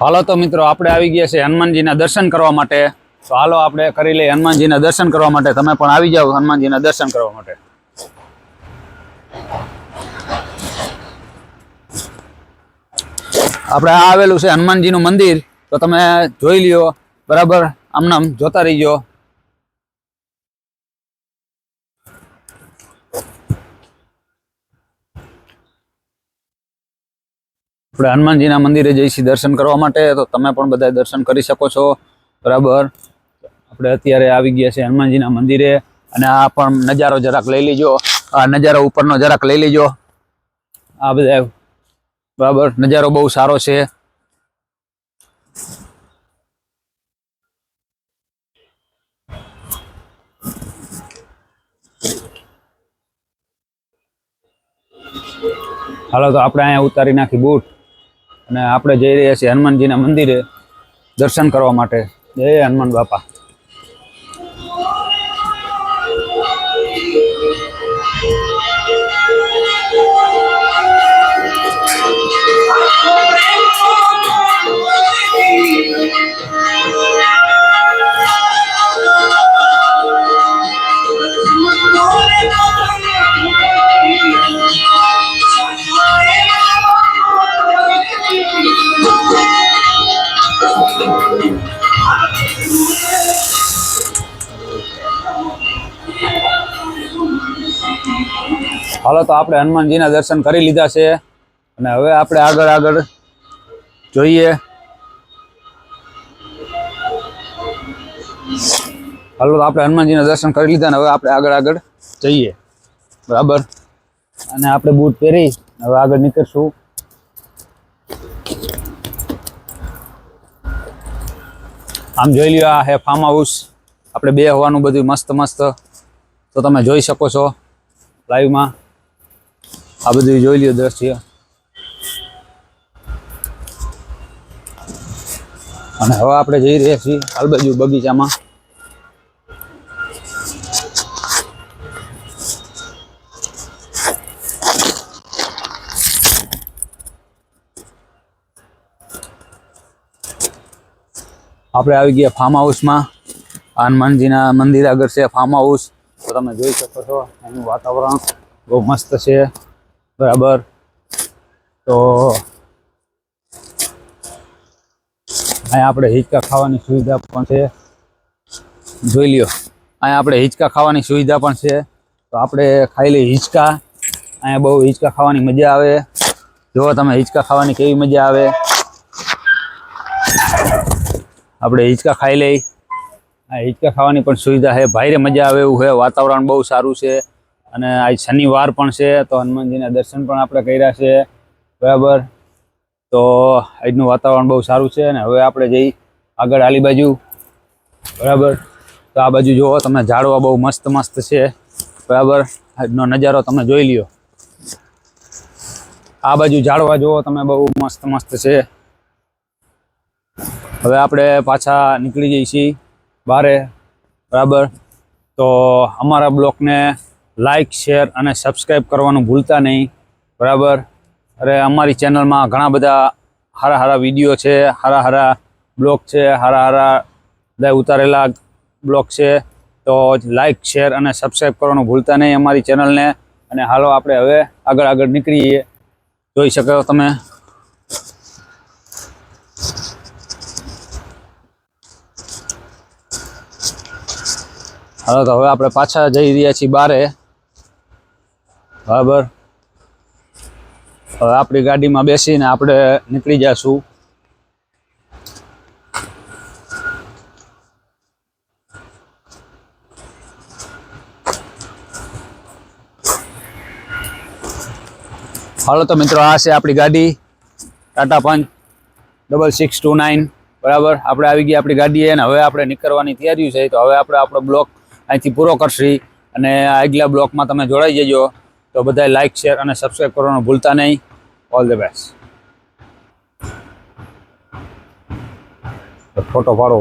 હાલો તો મિત્રો, આપણે આવી ગયા છે હનુમાનજીના દર્શન કરવા માટે. તો હાલો આપણે કરી લઈએ હનુમાનજીના દર્શન કરવા માટે. તમે પણ આવી જાઓ હનુમાનજીના દર્શન કરવા માટે. આપણે આ આવેલું છે હનુમાનજીનું મંદિર. તો તમે જોઈ લ્યો, બરાબર? આમનામ જોતા રહીજો. આપણે હનુમાનજીના મંદિરે જઈશી દર્શન કરવા માટે, તો તમે પણ બધા દર્શન કરી શકો છો. બરાબર? આપણે અત્યારે આવી ગયા છે હનુમાનજીના મંદિરે, અને આ પણ નજારો જરાક લઈ લીજો. આ નજારો ઉપરનો જરાક લઈ લીજો. આ બધા, બરાબર? નજારો બહુ સારો છે. હાલો, તો આપણે અહીંયા ઉતારી નાખી બૂટ. અને આપણે જઈ રહ્યા છીએ હનુમાનજીના મંદિરે દર્શન કરવા માટે. જય હનુમાન બાપા. હાલો તો આપણે હનુમાનજીના દર્શન કરી લીધા છે. અને હવે આપણે આગળ આગળ જોઈએ. હાલો તો આપણે હનુમાનજીના દર્શન કરી લીધા ને હવે આપણે આગળ આગળ જઈએ. બરાબર? અને આપણે બૂટ પહેરી હવે આગળ નીકળશું. આમ જોઈ લ્યો, આ હે ફાર્મ હાઉસ આપણે બે હોવાનું બધું મસ્ત મસ્ત. તો તમે જોઈ શકો છો લાઈવમાં આ બધું જોઈ લ્યો દ્રશ્ય. અને હવે આપણે જઈ રહ્યા છીએ આલબાજુ બાજુ બગીચામાં. આપણે આવી ગયા ફાર્મ હાઉસમાં હનુમાનજીના મંદિર આગળ છે ફાર્મ હાઉસ તો તમે જોઈ શકો છો, એનું વાતાવરણ બહુ મસ્ત છે. બરાબર. તો અહીંયા આપણે હિંચકા ખાવાની સુવિધા પણ છે. જોઈ લ્યો. અહીંયા આપણે હિંચકા ખાવાની સુવિધા પણ છે. તો આપણે ખાઈ લઈએ હિંચકા. અહીંયા બહુ હિંચકા ખાવાની મજા આવે. જુઓ તમે હિંચકા ખાવાની કેવી મજા આવે. આપણે હિંચકા ખાઈ લઈ. આ હિંચકા ખાવાની પણ સુવિધા છે. ભાઈરે મજા આવે એવું છે. વાતાવરણ બહુ સારું છે. અને આજ શનિવાર પણ છે, તો હનુમાનજીના દર્શન પણ આપણે કર્યા છે, બરાબર? તો આજનું વાતાવરણ બહુ સારું છે અને હવે આપણે જઈ આગળ આલી બાજુ, બરાબર? તો આ બાજુ જુઓ તમે ઝાડવા બહુ મસ્ત મસ્ત છે, બરાબર? આજનો નજારો તમે જોઈ લ્યો. આ બાજુ ઝાડવા જુઓ તમે બહુ મસ્ત મસ્ત છે. હવે આપણે પાછા નીકળી જઈએ છીએ બારે, બરાબર? તો અમારા બ્લોગને લાઈક, શેર અને સબસ્ક્રાઈબ કરવાનું ભૂલતા નહીં. બરાબર? અરે, અમારી ચેનલમાં ઘણા બધા સારા સારા વીડિયો છે સારા સારા બ્લોગ છે સારા સારા બધા ઉતારેલા બ્લોગ છે. તો લાઇક શેર અને સબસ્ક્રાઈબ કરવાનું ભૂલતા નહીં અમારી ચેનલને. અને હાલો આપણે હવે આગળ આગળ નીકળીએ. જોઈ શકો તમે. હાલો, તો હવે આપણે પાછા જઈ રહ્યા છીએ બારે. બરાબર. હવે આપણી ગાડીમાં બેસીને આપણે નીકળી જશું. હાલો તો મિત્રો, આ છે આપણી ગાડી. Tata Punch double six two nine બરાબર? આપણે આવી ગયા આપણી ગાડીએ અને હવે આપણે નીકળવાની તૈયારી છે. તો હવે આપણે આપણો બ્લોક અહીંથી પૂરો કરશી અને આગલા બ્લોકમાં તમે જોડાઈ જજો. તો બધાય લાઇક શેર અને સબસ્ક્રાઈબ કરવાનું ભૂલતા નહીં. ઓલ ધ બેસ્ટ ફોટો પાડો.